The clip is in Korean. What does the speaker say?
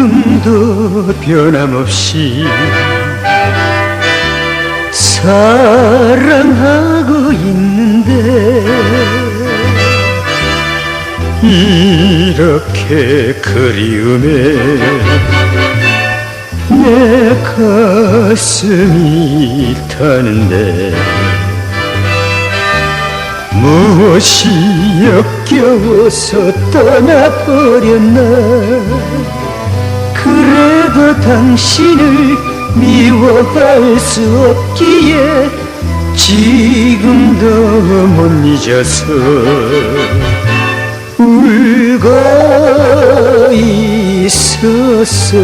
지금도 변함없이 사랑하고 있는데 이렇게 그리움에 내 가슴이 타는데 무엇이 역겨워서 떠나버렸나? 그래도 당신을 미워할 수 없기에 지금도 못 잊어서 울고 있었어